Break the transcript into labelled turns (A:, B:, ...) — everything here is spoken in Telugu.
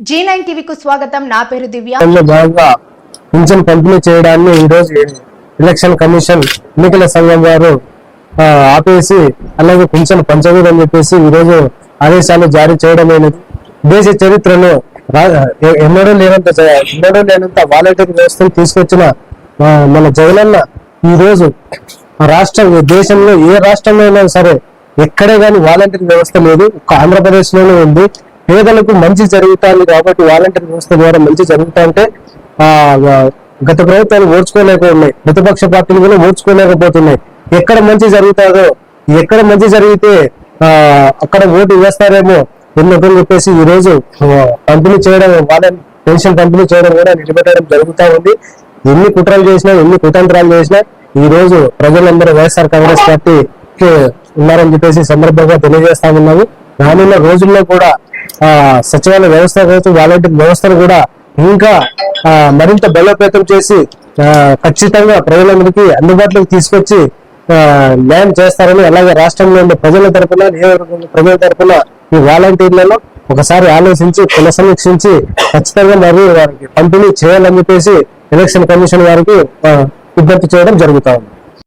A: జీ నైన్ టీవీకు స్వాగతం. నా పేరు దివ్య.
B: భాగంగా పింఛన్ పంపిణీ చేయడాన్ని ఈ రోజు ఎలక్షన్ కమిషన్ ఎన్నికల సంఘం వారు ఆపేసి అలాగే పింఛన్ పంచకూడదని చెప్పేసి ఈ రోజు ఆదేశాలు జారీ చేయడమైనది దేశ చరిత్రలో రా- ఎన్నడూ లేనంత ఎన్నడూ లేనంత వాలంటీర్ వ్యవస్థను తీసుకొచ్చిన మన జగనన్న ఈ రోజు రాష్ట్రం ఈ దేశంలో ఏ రాష్ట్రంలో అయినా సరే ఎక్కడే కానీ వాలంటీర్ వ్యవస్థ లేదు. ఒక ఉంది. పేదలకు మంచి జరుగుతుంది కాబట్టి వాలంటీర్ వ్యవస్థ ద్వారా మంచి జరుగుతా ఉంటే ఆ గత ప్రభుత్వాలు ఓడ్చుకోలేక ప్రతిపక్ష పార్టీలు కూడా ఓడ్చుకోలేకపోతున్నాయి ఎక్కడ మంచి జరుగుతుందో ఎక్కడ మంచి జరిగితే ఆ అక్కడ ఓటు వేస్తారేమో ఎందుకని చెప్పేసి ఈ రోజు పంపిణీ చేయడం వాళ్ళ పెన్షన్ పంపిణీ చేయడం కూడా నిలబెట్టడం జరుగుతూ ఉంది. ఎన్ని కుట్రలు చేసినా ఎన్ని కుతంత్రాలు చేసినా ఈ రోజు ప్రజలందరూ వైఎస్ఆర్ కాంగ్రెస్ పార్టీకి ఉన్నారని చెప్పేసి సందర్భంగా తెలియజేస్తా ఉన్నాము. రానున్న రోజుల్లో కూడా సచివాలయ వ్యవస్థ కావచ్చు వాలంటీర్ వ్యవస్థను కూడా ఇంకా మరింత బలోపేతం చేసి ఖచ్చితంగా ప్రజలందరికీ అందుబాటులోకి తీసుకొచ్చి న్యాయం చేస్తారని అలాగే రాష్ట్రంలో ఉండే ప్రజల తరపున నియోజకవర్గంలో ప్రజల తరపున ఈ వాలంటీర్లను ఒకసారి ఆలోచించి పునఃసమీక్షించి ఖచ్చితంగా మరియు వారికి పంపిణీ చేయాలని చెప్పేసి ఎలక్షన్ కమిషన్ వారికి విజ్ఞప్తి చేయడం జరుగుతా ఉంది.